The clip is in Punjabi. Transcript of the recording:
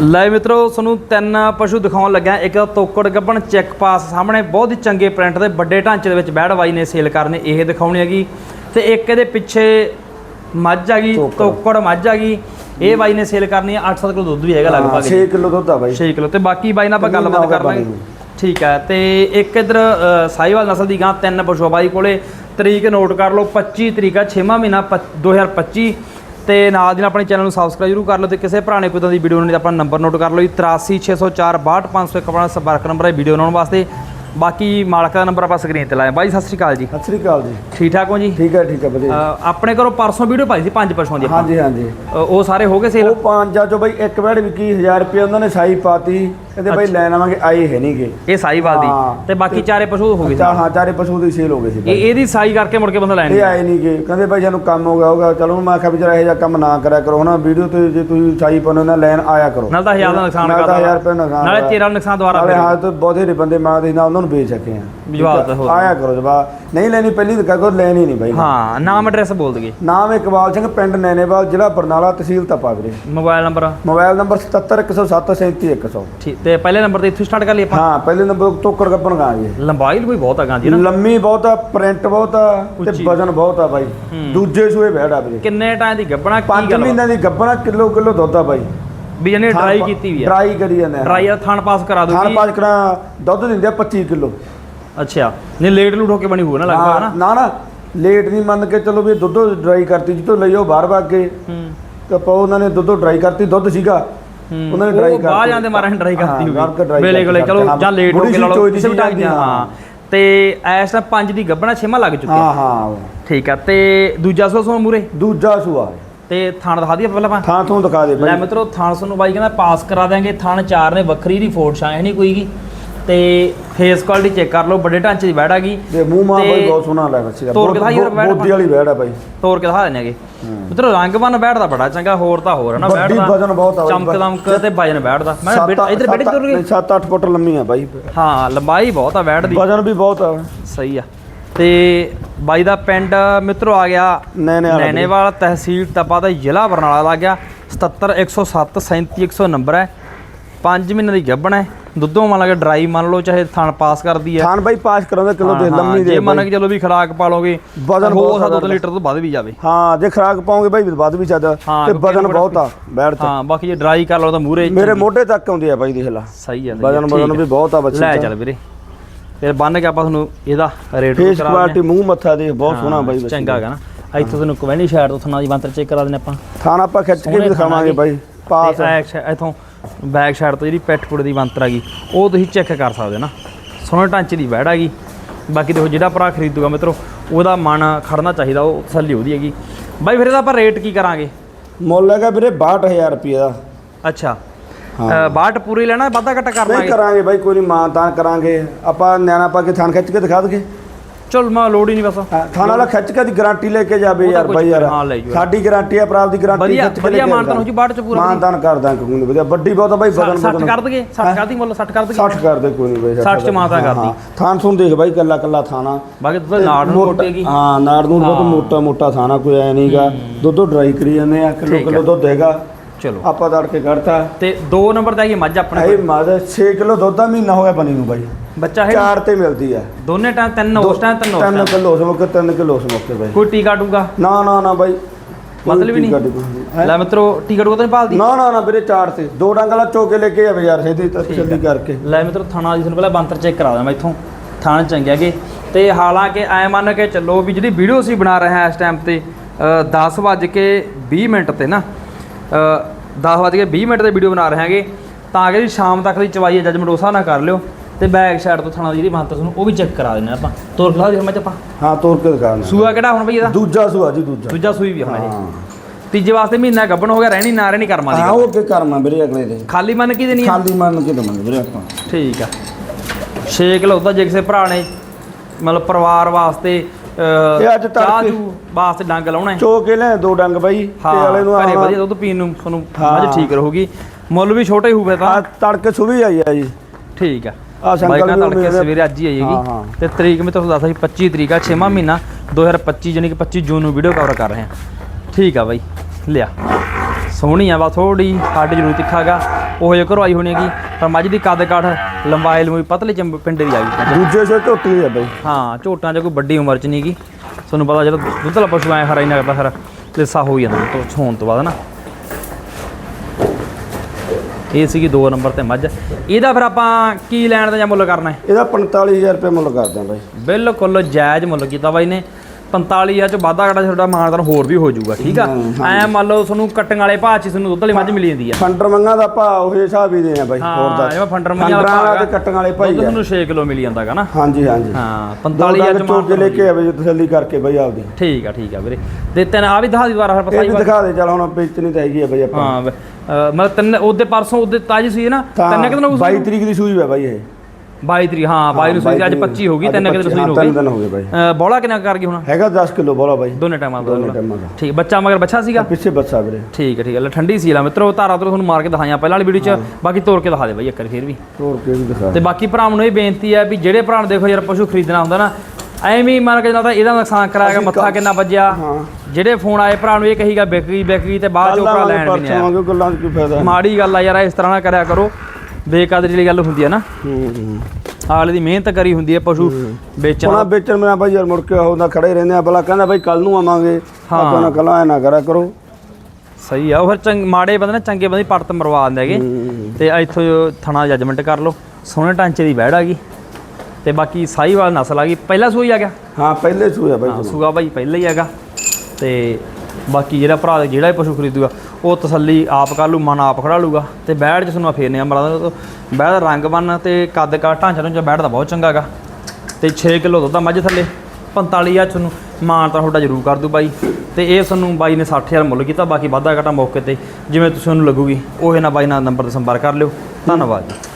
ਲੈ ਮਿੱਤਰੋ ਤੁਹਾਨੂੰ ਤਿੰਨ ਪਸ਼ੂ ਦਿਖਾਉਣ ਲੱਗਾ ਇੱਕ ਤੋਕੜ ਗੱਬਣ ਚੈੱਕ ਪਾਸ ਸਾਹਮਣੇ ਬਹੁਤ ਹੀ ਚੰਗੇ ਪ੍ਰਿੰਟ ਦੇ ਵੱਡੇ ਢਾਂਚੇ ਦੇ ਵਿੱਚ ਬੈੜ ਬਾਈ ਨੇ ਸੇਲ ਕਰਨੇ ਇਹ ਦਿਖਾਉਣੀ ਹੈਗੀ। ਤੇ ਇੱਕ ਇਹਦੇ ਪਿੱਛੇ ਮੱਝ ਆ ਗਈ ਤੋਕੜ। ਮੱਝ ਆ ਗਈ ਇਹ ਬਾਈ ਨੇ ਸੇਲ ਕਰਨੀ ਹੈ 8-7 ਕਿਲੋ ਦੁੱਧ ਵੀ ਹੈਗਾ ਲਗਭਗ 6 ਕਿਲੋ ਦੁੱਧ ਆ ਬਾਈ। 6 ਕਿਲੋ। ਤੇ ਬਾਕੀ ਬਾਈ ਨਾਲ ਆਪਾਂ ਗੱਲਬਾਤ ਕਰ ਲਾਂਗੇ? ਠੀਕ ਹੈ ਤੇ ਇੱਕ ਇਧਰ ਸਾਈਵਾਲ ਨਸਲ ਦੀ ਗਾਂ ਤਿੰਨ ਪਸ਼ੂ ਬਾਈ ਕੋਲੇ। ਤਰੀਕ ਨੋਟ ਕਰ ਲਓ 25 ਤਰੀਕ ਆ 6ਵਾਂ ਮਹੀਨਾ ਪ- 2025 ਤੇ ਨਾਲ ਦੀ ਨਾਲ ਆਪਣੇ ਚੈਨਲ ਨੂੰ ਸਬਸਕ੍ਰਾਈਬ ਜ਼ਰੂਰ ਕਰ ਲਓ ਤੇ ਕਿਸੇ ਭਰਾ ਨੇ ਕੋਈ ਤਾਂ ਦੀ ਵੀਡੀਓ ਨਹੀਂ ਤਾਂ ਆਪਣਾ ਨੰਬਰ ਨੋਟ ਕਰ ਲਓ ਜੀ 83604 62501 ਆਪਣਾ ਸੰਪਰਕ ਨੰਬਰ ਹੈ ਵੀਡੀਓ ਬਣਾਉਣ ਵਾਸਤੇ। ਬਾਕੀ ਮਾਲਕ ਦਾ ਨੰਬਰ ਆਪਾਂ ਸਕਰੀਨ ਤੇ ਲਾਇਆ। ਬਾਈ ਸਤਿ ਸ਼੍ਰੀ ਅਕਾਲ ਜੀ। ਸਤਿ ਸ੍ਰੀ ਅਕਾਲ ਜੀ। ਠੀਕ ਠਾਕ ਹੋ ਜੀ? ਠੀਕ ਹੈ ਠੀਕ ਹੈ ਵਧੀਆ ਆਪਣੇ ਘਰੋਂ ਪਰਸੋਂ ਵੀਡੀਓ ਪਾਈ ਸੀ ਪੰਜ ਪਸ਼ੂਆਂ ਦੀ। ਹਾਂਜੀ ਹਾਂਜੀ। ਉਹ ਸਾਰੇ ਹੋ ਗਏ ਸੇਲ ਉਹ ਪੰਜਾਂ ਚੋਂ ਬਾਈ ਇੱਕ ਵੈੜ ਵਿਕੀ 1000 ਰੁਪਏ ਉਹਨਾਂ ਨੇ ਸਾਈ ਪਾਤੀ। ਕਹਿੰਦੇ ਬਾਈ ਲੈਣ ਆਵਾਂਗੇ ਆਏ ਹੈ ਨਹੀਂਗੇ। ਇਹ ਸਾਈਵਾਲ ਦੀ। ਹਾਂ। ਤੇ ਬਾਕੀ ਚਾਰੇ ਪਸ਼ੂ ਹੋ ਗਏ ਸੀ ਚਾ ਹਾਂ ਚਾਰੇ ਪਸ਼ੂ ਦੀ ਸੇਲ ਹੋ ਗਈ ਸੀ ਇਹ। ਇਹਦੀ ਸਾਈ ਕਰਕੇ ਮੁੜ ਕੇ ਬੰਦਾ ਲੈਣ ਇਹ ਆਏ ਨਹੀਂਗੇ। ਕਹਿੰਦੇ ਬਾਈ ਸਾਨੂੰ ਕੰਮ ਹੋ ਗਿਆ ਹੋਗਾ ਚਲੋ ਮੈਂ ਆਖਿਆ ਵੀ ਜਰਾ ਇਹ ਜਿਹਾ ਕੰਮ ਨਾ ਕਰਿਆ ਕਰੋ। ਹਨਾ ਵੀਡੀਓ ਤੇ ਜੇ ਤੁਸੀਂ ਸਾਈ ਪਾਉਣੇ ਨਾ ਲੈਣ ਆਇਆ ਕਰੋ। ਨਾਲ ਤਾਂ ਹਜ਼ਾਰ ਦਾ ਨੁਕਸਾਨ ਨਾਲ ਤਾਂ ਕਰਦਾ 1000 ਰੁਪਏ ਨੁਕਸਾਨ ਨਾਲੇ ਹੋਇਆ। ਤੇਰਾ ਨੁਕਸਾਨ ਦੁਬਾਰਾ ਨਾਲੇ ਫਿਰ। ਹਾਂ ਤੇ ਬਹੁਤੇ ਬੰਦੇ ਮਾਂ ਦੇ ਨਾਲ ਉਹਨਾਂ ਨੂੰ ਵੇਚ ਸਕੇ ਆ। ਜਵਾਬ ਤਾਂ ਹੋਰ। ਆਇਆ ਕਰੋ ਜਵਾਬ। ਨਹੀਂ ਲੈਣੀ ਪਹਿਲੀ ਤਾਂ ਕਹੋ ਲੈਣੀ ਨਹੀਂ ਬਾਈ। ਹਾਂ ਨਾਮ ਐਡਰੈਸ ਬੋਲ ਦਈਏ। ਨਾਮ ਇਕਬਾਲ ਸਿੰਘ ਪਿੰਡ ਨੈਣੇਵਾਲ ਜ਼ਿਲ੍ਹਾ ਬਰਨਾਲਾ ਤਹਿਸੀਲ ਤਪਾ ਵੀਰੇ ਮੋਬਾਈਲ ਨੰਬਰ? ਮੋਬਾਈਲ ਨੰਬਰ 7710737100 ਠੀਕ। ਤੇ ਪਹਿਲੇ ਨੰਬਰ ਤੇ ਇੱਥੋਂ ਸਟਾਰਟ ਕਰ ਲਈ ਆਪਾਂ? ਹਾਂ ਪਹਿਲੇ ਨੰਬਰ ਤੋਕੜ ਗੱਪਣ ਗਾ ਜੀ। ਲੰਬਾਈ ਵੀ ਬਹੁਤ ਆ ਗਾਂ ਦੀ ਨਾ। ਲੰਮੀ ਬਹੁਤ ਆ ਪ੍ਰਿੰਟ ਬਹੁਤ ਆ ਤੇ। ਵਜ਼ਨ ਬਹੁਤ ਆ ਬਾਈ। ਦੂਜੇ ਸੂਏ ਬੈੜਾ ਵੀਰੇ। ਕਿੰਨੇ ਟਾਈਮ ਦੀ ਗੱਬਣਾ ਕੀ 5 ਗੱਲ ਵਾ? ਮਹੀਨਿਆਂ ਦੀ ਗੱਬਣਾ ਕਿਲੋ ਕਿਲੋ ਦੁੱਧ ਆ ਬਾਈ। ਵੀ ਇਹਨੇ ਡਰਾਈ ਕੀਤੀ ਵੀ ਆ। ਡਰਾਈ ਕਰੀ ਜਾਂਦੇ ਆ। ਡਰਾਈ ਆ ਥਣ ਪਾਸ ਕਰਾ ਥਾਣ ਦੂਗੀ ਪਾਸ ਕਰਾ ਦੁੱਧ ਦਿੰਦੇ ਆ 25 ਕਿਲੋ। ਅੱਛਾ ਨਹੀਂ ਲੇਟ ਲੂਟ ਹੋ ਕੇ ਬਣੀ ਹੋਊ ਨਾ ਲੱਗਦਾ ਨਾ ਨਾ ਨਾ ਲੇਟ ਨਹੀਂ ਮੰਨ ਕੇ ਚਲੋ ਵੀ ਦੁੱਧ ਡਰਾਈ ਕਰਤੀ ਜਿੱਦੋਂ ਲਈਓ ਬਾਹਰ ਬਾਗ ਕੇ। ਹੂੰ। ਤੇ ਆਪਾਂ ਉਹਨਾਂ ਨੇ ਦੁੱਧ ਡਰਾਈ ਕਰਤੀ ਦੁੱਧ ਸੀਗਾ। ਉਹਨਾਂ ਨੇ ਡਰਾਈ ਬਾਹਰ ਜਾਂਦੇ ਮਾਰੇ ਡਰਾਈ ਕਰਤੀ ਹੋਊਗੀ। ਵੇਲੇ ਕੋਲੇ ਚਲੋ। ਜਾਂ ਲੇਟ ਹੋ ਕੇ ਲਾ ਲਓ ਕਿਸੇ ਵੀ ਟਾਈਮ ਹਾਂ। ਤੇ ਐਸ ਤਾਂ ਪੰਜ ਦੀ ਗੱਬਣਾ ਛੇਵਾਂ ਲੱਗ ਚੁੱਕਿਆ ਹਾਂ ਹਾਂ ਠੀਕ ਆ ਤੇ ਦੂਜਾ ਸੋ ਸੋ ਮੂਰੇ? ਦੂਜਾ ਸੂਆ। ਤੇ ਥਣ ਦਿਖਾ ਦਈਏ ਪਹਿਲਾਂ ਆਪਾਂ? ਥਾਂ ਥੋਂ ਦਿਖਾ ਦੇ ਲੈ ਮਿੱਤਰੋ ਥਣ ਸਾਨੂੰ ਬਾਈ ਕਹਿੰਦਾ ਪਾਸ ਕਰਾ ਦਿਆਂਗੇ। ਥਣ ਚਾਰ ਨੇ ਵੱਖਰੀ ਦੀ ਫੋਟ ਛਾਂ ਨਹੀਂ ਕੋਈਗੀ ਤੇ ਫੇਸ ਕੁਆਲਿਟੀ ਚੈੱਕ ਕਰ ਲਓ ਵੱਡੇ ਢਾਂਚੇ ਦੀ ਆ ਗਈ। ਤੇ ਮੂੰਹ ਮਾਂ ਬਾਈ ਬਹੁਤ ਸੋਹਣਾ ਲੱਗ ਰਿਹਾ ਤੋੜ ਕੇ ਦਿਖਾਈ ਹੋਰ ਬੈਠ ਬੋਦੀ ਵਾਲੀ ਆ ਬਾਈ। ਤੋਰ ਕੇ ਦਿਖਾ ਦਿੰਦੇ ਹੈਗੇ ਮਿੱਤਰੋ ਰੰਗ ਬਨ ਬੈਠਦਾ ਬੜਾ ਚੰਗਾ ਹੋਰ ਤਾਂ ਹੋਰ ਹੈ ਨਾ ਵੱਡੀ ਬੈਠਦਾ। ਵਜ਼ਨ ਬਹੁਤ ਆ। ਚਮਕ ਦਮਕ ਤੇ ਵਜਨ ਬੈਠਦਾ। ਮੈਂ ਸੱਤ- ਬੇਟ- ਇੱਧਰ ਬੈਠ ਤੁਰ ਗਏ। ਨਹੀਂ, ਸੱਤ 8 ਫੁੱਟ ਲੰਮੀ ਆ ਬਾਈ। ਹਾਂ ਲੰਬਾਈ ਬਹੁਤ ਆ ਦੀ। ਵਜ਼ਨ ਵੀ ਬਹੁਤ ਆ। ਸਹੀ ਆ। ਤੇ ਬਾਈ ਦਾ ਪਿੰਡ ਮਿੱਤਰੋ ਆ ਗਿਆ। ਨੈਣੇ ਵਾਲਾ ਨੈਣੇਵਾਲ ਤਹਿਸੀਲ ਤਪਾ ਦਾ ਜ਼ਿਲ੍ਹਾ ਬਰਨਾਲਾ ਦਾ ਗਿਆ। 77107 37100 ਨੰਬਰ ਹੈ। 5 ਮਹੀਨੇ ਦੀ ਗੱਭਣ ਹੈ। ਦੁੱਧੋਂ ਮੰਨ ਲਗੇ ਡਰਾਈ ਮੰਨ ਲਓ ਚਾਹੇ ਥਣ ਪਾਸ ਕਰਦੀ ਹੈ। ਥਾਨ ਬਾਈ ਪਾਸ ਕਰਾਉਂਦੇ ਕਿਲੋ ਦੇ ਹਾਂ, ਹਾਂ, ਲੰਮੀ ਦੇ ਜੇ ਮੰਨ। ਕੇ ਚਲੋ ਵੀ ਖਰਾਕ ਪਾ ਲੋਗੇ ਵਜ਼ਨ ਹੋ ਬਹੁਤ ਸਕਦਾ ਜ਼ਿਆਦਾ। 2 ਲੀਟਰ ਤੋਂ ਵੱਧ ਵੀ ਜਾਵੇ। ਹਾਂ ਜੇ ਖਰਾਕ ਪਾਉਂਗੇ ਬਾਈ ਵੱਧ ਵੀ ਹਾਂ, ਤੇ ਵਜ਼ਨ ਬਹੁਤ ਆ ਬੈੜ ਚ ਹਾਂ ਬਾਕੀ ਜੇ ਡਰਾਈ ਕਰ ਲਓ ਤਾਂ ਮੂਰੇ ਮੇਰੇ ਮੋਢੇ ਤੱਕ ਆਉਂਦੀ ਆ ਬਾਈ ਦੇਖ ਲਾ। ਸਹੀ ਆ, ਵਜ਼ਨ ਵਜ਼ਨ। ਵੀ ਬਹੁਤ ਆ ਬੱਚੇ ਲੈ ਚੱਲ ਵੀਰੇ। ਫਿਰ ਬੰਨ ਕੇ ਆਪਾਂ ਤੁਹਾਨੂੰ ਇਹਦਾ ਰੇਟ ਫੇਸ ਕੁਆਲਿਟੀ ਮੂੰਹ ਮੱਥਾ ਦੇਖ ਬਹੁਤ ਸੋਹਣਾ ਬਾਈ ਬੱਚੇ ਚੰਗਾ ਹੈਗਾ ਨਾ। ਇੱਥੋਂ ਤੁਹਾਨੂੰ ਕਵੈਣੀ ਸ਼ਾਇਰ ਤੋਂ ਥਣਾ ਦੀ ਬੰਤਰ ਚੈੱਕ ਕਰਾ ਦਿੰਦੇ ਆਪਾਂ। ਥਾਨ ਆਪਾਂ ਖਿੱਚ ਕੇ ਵੀ ਦਿਖਾਵਾਂਗੇ ਥਾਣਾ ਬਾਈ ਪਾਸ ਸ਼ਾ- ਇੱਥੋਂ ਬੈਕ ਸਾਈਡ ਤੋਂ ਜਿਹੜੀ ਪੈਟ ਪੁੜ ਦੀ ਬੰਤਰ ਹੈਗੀ ਉਹ ਤੁਸੀਂ ਚੈੱਕ ਕਰ ਸਕਦੇ ਹੋ ਨਾ। ਸੋਹਣੇ ਢਾਂਚੇ ਦੀ ਬੈੜ ਹੈਗੀ ਬਾਕੀ ਦੇਖੋ ਜਿਹੜਾ ਭਰਾ ਖਰੀਦੂਗਾ ਮਿੱਤਰੋ ਉਹਦਾ ਮਨ ਖੜਨਾ ਚਾਹੀਦਾ ਉਹ ਤਸੱਲੀ ਉਹਦੀ ਹੈਗੀ। ਬਾਈ ਫਿਰ ਇਹਦਾ ਆਪਾਂ ਰੇਟ ਕੀ ਕਰਾਂਗੇ? ਮੁੱਲ ਹੈਗਾ ਵੀਰੇ 62000 ਰੁਪਏ ਦਾ। ਅੱਛਾ। ਹਾਂ। ਪੂਰੀ ਲੈਣਾ ਵਾਧਾ ਘਟਾ ਕਰ ਨਹੀਂ ਲਾਂਗੇ ਕਰਾਂਗੇ ਬਾਈ ਕੋਈ ਨਹੀਂ ਮਾਂ ਤਾਂ ਕਰਾਂਗੇ। ਆਪਾਂ ਨਿਆਣਾ ਪਾ ਕੇ ਥਾਨ ਖਿੱਚ ਕੇ ਦਿਖਾ ਦਗੇ ਚਲ ਮਾ ਲੋੜ ਹੀ ਨਹੀਂ ਬਸ। ਥਾਨ ਵਾਲਾ ਖਿੱਚ ਕੇ ਦੀ ਗਾਰੰਟੀ ਲੈ ਕੇ ਜਾਵੇ ਤਾਂ ਯਾਰ ਬਾਈ ਯਾਰ। ਹਾਂ, ਲੈ ਜਾਓ। ਸਾਡੀ ਗਾਰੰਟੀ ਆ ਪ੍ਰਾਪ ਦੀ ਗਾਰੰਟੀ ਵਧੀਆ- ਵਧੀਆ ਮਾਨਤਾਨ ਹੋ ਜੂ, ਬਾਅਦ ਚ ਪੂਰਾ ਮਾਨਤਾਨ ਕਰ ਦਾਂ ਕੋਈ ਨਹੀਂ ਵਧੀਆ। ਵੱਡੀ ਬਹੁਤ ਆ ਬਾਈ ਬਦਨ 60 ਕਰ ਦਗੇ 60 ਕਰ ਦੀ ਮੁੱਲ 60 ਕਰ ਦਗੇ 60 ਕਰ ਦੇ ਕੋਈ ਨਹੀਂ ਬਾਈ 60 ਚ ਮਾਨਤਾਨ ਕਰ ਦੀ। ਥਾਨ ਸੁਣ ਦੇਖ ਬਾਈ ਕੱਲਾ ਕੱਲਾ ਥਾਣਾ। ਬਾਕੀ ਤੁਸੀਂ ਨਾੜ ਨੂੰ ਮੋਟਾ- ਕੋਟੇਗੀ। ਹਾਂ ਨਾੜ ਨੂੰ ਬਹੁਤ ਹਾਂ। ਮੋਟਾ ਮੋਟਾ ਥਾਣਾ ਕੋਈ ਐ ਨਹੀਂਗਾ ਦੁੱਧ ਡਰਾਈ ਕਰੀ ਜਾਂਦੇ ਆ ਕਿਲੋ ਠੀਕ ਕਿਲੋ ਆ। ਦੁੱਧ ਹੈਗਾ। ਚਲੋ। ਆਪਾਂ ਤੜ ਕੇ ਕੱਢਤਾ ਤੇ 2 ਨੰਬਰ ਦਾ ਇਹ ਮੱਝ ਆਪਣੇ ਇਹ ਮਾਦ 6 ਕਿਲੋ ਦੁੱਧ ਦਾ ਮਹੀਨਾ ਹੋ ਗਿਆ ਬਣੀ ਨੂੰ ਬਾਈ। ਬੱਚਾ ਹੈ ਚਾਰ ਤੇ ਮਿਲਦੀ ਆ। ਦੋਨੇ ਟਾਈਮ ਤਿੰਨ ਉਸ ਟਾਈਮ ਤਿੰਨ ਉਸ ਤਿੰਨ। ਕਿਲੋ ਉਸ ਮੌਕੇ ਤਿੰਨ ਕਿਲੋ ਉਸ ਮੌਕੇ ਬਾਈ ਕੋਈ ਟੀਕਾ ਟੂਗਾ ਨਾ ਨਾ ਨਾ ਬਾਈ ਕੋਈ ਮਤਲਬ ਹੀ ਨਹੀਂ। ਟੀਕਾ ਟੂਕਾ ਨਹੀਂ। ਹੈਂ? ਲੈ ਮਿੱਤਰੋ ਟੀਕਾ ਟੂਗਾ ਤਾਂ ਨਹੀਂ ਭਾਲਦੀ? ਨਾ ਨਾ ਨਾ ਵੀਰੇ ਚਾਰ ਤੇ। ਦੋ ਡੰਗਲਾ ਚੋਕੇ ਲੈ ਕੇ ਆਵੇ ਯਾਰ ਸਿੱਧੀ ਤਸੱਲੀ ਕਰਕੇ। ਲੈ ਮਿੱਤਰੋ ਥਾਣਾ ਜੀ ਤੁਹਾਨੂੰ ਪਹਿਲਾਂ ਬੰਤਰ ਚੈੱਕ ਕਰਾ ਦਾਂ ਮੈਂ ਇੱਥੋਂ। ਥਾਣ ਚੰਗੇ ਹੈਗੇ। ਤੇ ਹਾਲਾਂਕਿ ਐ ਮੰਨ ਕੇ ਚੱਲੋ ਵੀ ਜਿਹੜੀ ਵੀਡੀਓ ਅਸੀਂ ਬਣਾ ਰਹੇ ਹਾਂ ਇਸ ਟਾਈਮ ਤੇ 10 ਵੱਜ ਕੇ 20 ਮਿੰਟ ਤੇ ਨਾ 10 ਵੱਜ ਕੇ 20 ਮਿੰਟ ਤੇ ਵੀਡੀਓ ਬਣਾ ਰਹੇ ਹਾਂਗੇ। ਤਾਂ ਕਿ ਜੀ ਸ਼ਾਮ ਤੱਕ ਦੀ ਚਵਾਈ ਜਜਮੈਂਟ ਉਸ ਨਾਲ ਕਰ ਲਿਓ ਤੇ ਬੈਕ ਸਾਈਡ ਤੋਂ ਥਾਣਾ ਜਿਹੜੀ ਬੰਤਰ ਤੁਹਾਨੂੰ ਉਹ ਵੀ ਚੈੱਕ ਕਰਾ ਦਿੰਦੇ ਆਪਾਂ। ਤੋਰ ਖਲਾ ਦੇ ਮੈਂ ਆਪਾਂ। ਹਾਂ ਤੋੜ ਕੇ ਦਿਖਾ ਦੇਣਾ। ਸੂਆ ਕਿਹੜਾ ਹੁਣ ਬਈ ਇਹਦਾ? ਦੂਜਾ ਸੂਆ ਜੀ ਦੂਜਾ। ਦੂਜਾ ਸੂਈ ਵੀ ਹੁਣ ਇਹ ਹਾਂ। ਤੀਜੇ ਵਾਸਤੇ ਮਹੀਨਾ ਗੱਭਣ ਹੋ ਗਿਆ ਰਹਿਣੀ ਨਾ ਰਹਿਣੀ ਕਰਮਾਂ ਦੀ ਹਾਂ। ਉਹ ਅੱਗੇ ਕਰਨਾ ਵੀਰੇ ਅਗਲੇ ਦੇ। ਖਾਲੀ ਮਨ ਕੀ ਦੇਣੀ ਖਾਲੀ ਮੰਨ ਕੇ ਦਵਾਂਗੇ ਵੀਰੇ ਆਪਾਂ। ਠੀਕ ਆ। 6 ਕਿਲੋ ਦਾ ਜੇ ਕਿਸੇ ਭਰਾ ਨੇ ਮਤਲਬ ਪਰਿਵਾਰ ਵਾਸਤੇ ਇਹ ਅੱਜ ਤੜਕੇ- ਵਾਸਤੇ ਡੰਗ ਲਾਉਣਾ। ਹੈ ਚੋ ਕੇ ਲੈ ਦੋ ਡੰਗ ਬਾਈ ਤੇ ਵਾਲੇ ਨੂੰ ਘਰੇ ਆਹ- ਵਧੀਆ ਦੁੱਧ ਪੀਣ ਨੂੰ ਤੁਹਾਨੂੰ। ਮੱਝ ਠੀਕ ਰਹੂਗੀ। ਮੁੱਲ ਵੀ ਛੋਟਾ ਹੀ ਹੋਵੇ ਤਾਂ। ਤੜਕੇ ਸੁਬਹ ਆਈ ਆ ਜੀ। ਠੀਕ ਆ। ਵੀ ਤੜਕੇ ਮੇਰੇ- ਸਵੇਰੇ ਅੱਜ ਹੀ ਹਾਂ। ਤੇ ਤਰੀਕ ਮੈਂ ਤੁਹਾਨੂੰ ਦੱਸਦਾ ਸੀ 25 ਤਰੀਕ ਆ 6ਵਾਂ ਮਹੀਨਾ 2025 ਯਾਨੀ ਕਿ 25 ਜੂਨ ਨੂੰ ਵੀਡੀਓ ਕਵਰ ਕਰ ਰਹੇ ਹਾਂ। ਠੀਕ ਆ ਬਾਈ ਲਿਆ। ਸੋਹਣੀ ਆ ਬਾ ਥੋੜੀ ਹੱਡ ਜਰੂਰ ਤਿੱਖਾਗਾ। ਉਹ ਜੇ ਘਰੋਂ ਆਈ ਹੋਣੀ ਹੈਗੀ ਪਰ ਮੱਝ ਦੀ ਕੱਦ ਕਾਠ ਲੰਬਾਈ ਲੰਬੀ ਪਤਲੇ ਚੰਬ ਪਿੰਡੇ ਦੀ ਆ ਮੱਝ। ਦੂਜੇ ਸੇ ਝੋਟੀ ਹੈ ਬਾਈ। ਹਾਂ ਝੋਟਾਂ 'ਚ ਕੋਈ ਵੱਡੀ ਉਮਰ 'ਚ ਨਹੀਂਗੀ। ਤੁਹਾਨੂੰ ਪਤਾ ਜਦੋਂ ਦੁੱਧ ਵਾਲਾ ਪਸ਼ੂ ਐ ਹਰਾ ਹੀ ਨਾ ਕਰਦਾ ਫਿਰ ਲਿੱਸਾ ਹੋ ਜਾਂਦਾ ਤੋਂ ਹੋਣ ਤੋਂ ਬਾਅਦ ਨਾ। ਇਹ ਸੀਗੀ 2 ਨੰਬਰ ਤੇ ਮੱਝ। ਇਹਦਾ ਫਿਰ ਆਪਾਂ ਕੀ ਲੈਣ ਦਾ ਜਾਂ ਮੁੱਲ ਕਰਨਾ ਹੈ? ਇਹਦਾ 45000 ਰੁਪਏ ਮੁੱਲ ਕਰਦੇ ਆ ਬਾਈ। ਬਿਲਕੁਲ ਜਾਇਜ਼ ਮੁੱਲ ਕੀਤਾ ਬਾਈ ਨੇ। 45000 ਚ ਵਾਧਾ ਘਾਟਾ ਤੁਹਾਡਾ ਮਾਨਦਾਨ ਹੋਰ ਵੀ ਹੋ ਜਾਊਗਾ ਠੀਕ ਆ? ਐ ਮੰਨ ਲਓ ਤੁਹਾਨੂੰ ਕੱਟਣ ਵਾਲੇ ਭਾਅ 'ਚ ਤੁਹਾਨੂੰ ਦੁੱਧ ਵਾਲੀ ਮੱਝ ਮਿਲੀ ਜਾਂਦੀ ਆ। ਫੰਡਰ ਮੰਗਾ ਦਾ ਭਾਅ ਉਹ ਹਿਸਾਬ ਹੀ ਦੇ ਆ ਬਾਈ ਹੋਰ ਹਾਂ ਦੱਸ। ਜਿਵੇਂ ਫੰਡਰ ਮੰਗਿਆ ਫੰਡਰਾਂ ਵਾਲਾ ਤੇ ਕੱਟਣ ਵਾਲੇ ਭਾਈ ਆ। ਤੁਹਾਨੂੰ 6 ਕਿਲੋ ਮਿਲੀ ਜਾਂਦਾਗਾ ਨਾ? ਹਾਂਜੀ ਹਾਂਜੀ। ਹਾਂ ਦੋ 45000 ਡੰਗ ਚ ਕੇ ਲੈ ਮਾਨਦਾਨ ਕੇ ਆਵੇ ਤਸੱਲੀ ਕਰਕੇ ਬਾਈ ਆਪਦੀ। ਠੀਕ ਆ ਠੀਕ ਆ ਵੀਰੇ। ਤੇ ਤੈਨ ਆ ਵੀ ਦਿਖਾ ਦੀ ਦੁਬਾਰਾ ਫਿਰ ਪਸਾਈ ਦਿਖਾ ਦੇ ਚੱਲ ਹੁਣ ਵੇਚਣੀ ਤਾਂ ਹੈਗੀ ਆ ਬਾਈ ਆਪਾਂ। ਹਾਂ ਮਤਲਬ ਤਿੰਨ ਉਹਦੇ ਪਰਸੋਂ ਉਹਦੇ ਤਾਜੀ ਸੀ ਨਾ? ਤਾਂ ਤਿੰਨ ਨੂੰ 22 ਤਰੀਕ ਦੀ ਸੂਈ ਹੈ ਬਾਈ ਇਹ। 22 ਤਰੀਕ ਹਾਂ 22 ਨੂੰ ਸੂਈ ਅੱਜ 25 ਹੋ ਗਈ ਤਿੰਨ ਕਿਤੇ ਸੂਈ ਹਾਂ, ਹੋ ਤਿੰਨ ਗਈ। ਦਿਨ ਹੋ ਗਏ ਬਾਈ। ਬੋਲਾ ਕਿੰਨਾ ਕਰ ਗਈ ਹੁਣ? ਹੈਗਾ 10 ਕਿਲੋ ਬੋਲਾ ਬਾਈ। ਦੋਨੇ ਟਾਈਮਾਂ ਦਾ ਦੋਨੇ। ਟਾਈਮਾਂ ਦਾ ਠੀਕ ਬੱਚਾ ਮਗਰ ਬੱਚਾ ਸੀਗਾ? ਪਿੱਛੇ ਬੱਚਾ ਵੀਰੇ। ਠੀਕ ਹੈ ਠੀਕ ਹੈ ਲੈ ਠੰਡੀ ਸੀ ਲਾ ਮਿੱਤਰੋ ਧਾਰਾ ਤੋਂ ਤੁਹਾਨੂੰ ਮਾਰ ਕੇ ਦਿਖਾਈਆਂ। ਪਹਿਲਾਂ ਵਾਲੀ ਵੀਡੀਓ 'ਚ ਬਾਕੀ ਤੋੜ ਕੇ ਦਿਖਾ ਦੇ ਬਾਈ ਇੱਕ ਵਾਰੀ ਫੇਰ ਵੀ। ਤੋੜ ਕੇ ਵੀ ਦਿਖਾ ਤੇ ਬਾਕੀ ਭਰਾਵਾਂ ਨੂੰ ਇਹ ਬੇਨਤੀ ਹੈ ਵੀ ਜਿਹੜੇ ਭਰਾ ਨੂੰ ਦੇਖੋ ਯਾਰ ਪਸ਼ੂ ਖਰੀਦਣਾ ਹੁੰਦਾ ਨਾ ਐਵੇਂ ਹੀ ਮੰਨ ਕੇ ਜਾਂਦਾ ਇਹਦਾ ਨੁਕਸਾਨ ਅਸੀਂ ਮੱਥਾ ਕਿੰਨਾ ਵੱਜਿਆ। ਜਿਹੜੇ ਫੋਨ ਆਏ ਭਰਾ ਨੂੰ ਇਹ ਕਹੀਗਾ ਵਿਕ ਗਈ ਵਿਕ ਗਈ ਤੇ ਬਾਅਦ ਚੋਂ ਭਰਾ ਲੈਣ ਵੀ ਨਹੀਂ ਆਇਆ। ਮਾੜੀ ਗੱਲ ਆ ਯਾਰ ਇਸ ਤਰ੍ਹਾਂ ਨਾ ਕਰਿਆ ਕਰੋ। ਬੇਕਦਰੀ ਵਾਲੀ ਗੱਲ ਹੁੰਦੀ ਹੈ ਨਾ। ਹੂੰ। ਹੂੰ ਆਲੇ ਦੀ ਮਿਹਨਤ ਕਰੀ ਹੁੰਦੀ ਹੈ ਪਸ਼ੂ ਵੇਚਣ ਉਹਨਾਂ ਵੇਚਣ ਮੇਰਾ ਬਾਈ ਯਾਰ ਮੁੜ ਕੇ ਹੁੰਦਾ ਖੜੇ ਰਹਿੰਦੇ ਆ ਬਲਾ ਕਹਿੰਦਾ ਬਾਈ ਕੱਲ ਨੂੰ ਆਵਾਂਗੇ। ਹਾਂ। ਆਪਾਂ ਨਾ ਕੱਲ ਨਾ ਕਰਿਆ ਕਰੋ। ਸਹੀ ਆ ਉਹ ਫਿਰ ਚੰਗ ਮਾੜੇ ਬੰਦੇ ਨਾ ਚੰਗੇ ਬੰਦੇ ਦੀ ਪੜਤ ਮਰਵਾ ਦਿੰਦੇ ਹੈਗੇ। ਤੇ ਇੱਥੋਂ ਥਣਾ ਜੱਜਮੈਂਟ ਕਰ ਲਓ। ਸੋਹਣੇ ਟਾਂਚੇ ਦੀ ਬੈੜ ਆ ਗਈ। ਤੇ ਬਾਕੀ ਸਾਹੀਵਾਲ ਨਸਲ ਆ ਗਈ। ਪਹਿਲਾ ਸੂਈ ਆ ਗਿਆ? ਹਾਂ ਪਹਿਲੇ ਸੂਆ ਬਾਈ ਹਾਂ ਸੂਗਾ ਭਾਈ ਪਹਿਲਾ ਹੀ ਹੈਗਾ। ਤੇ ਬਾਕੀ ਜਿਹੜਾ ਭਰਾ ਜਿਹੜਾ ਵੀ ਪਸ਼ੂ ਖਰੀਦੂਗਾ ਉਹ ਤਸੱਲੀ ਆਪ ਕਰ ਲੂ ਮਨ ਆਪ ਖੜਾ ਲੂਗਾ ਤੇ ਬੈੜ ਜਿਸ ਨੂੰ ਫੇਰਨੇ ਆ ਮਰਾ ਬੈੜ ਦਾ ਰੰਗ ਬੰਨ ਤੇ ਕੱਦ ਕਾ ਢਾਂਚਾ ਨੂੰ ਬੈੜ ਦਾ ਬਹੁਤ ਚੰਗਾ ਹੈਗਾ ਤੇ 6 ਕਿਲੋ ਦੁੱਧ ਆ ਮੱਝ ਥੱਲੇ 45 ਆ ਤੁਹਾਨੂੰ, ਮਾਨ ਤਾਂ ਤੁਹਾਡਾ ਜ਼ਰੂਰ ਕਰ ਦੂ ਬਾਈ। ਤੇ ਇਹ ਤੁਹਾਨੂੰ ਬਾਈ ਨੇ 60000 ਮੁੱਲ ਕੀਤਾ, ਬਾਕੀ ਵਾਧਾ ਘਟਾ ਮੌਕੇ ਤੇ, ਜਿਵੇਂ ਤੁਸੀਂ ਉਹਨੂੰ ਲੱਗੂਗੀ, ਉਹ ਇਹਨਾਂ ਬਾਈ ਨਾਲ ਨੰਬਰ ਤੇ ਸੰਪਰਕ ਕਰ ਲਿਓ। ਧੰਨਵਾਦ ਜੀ।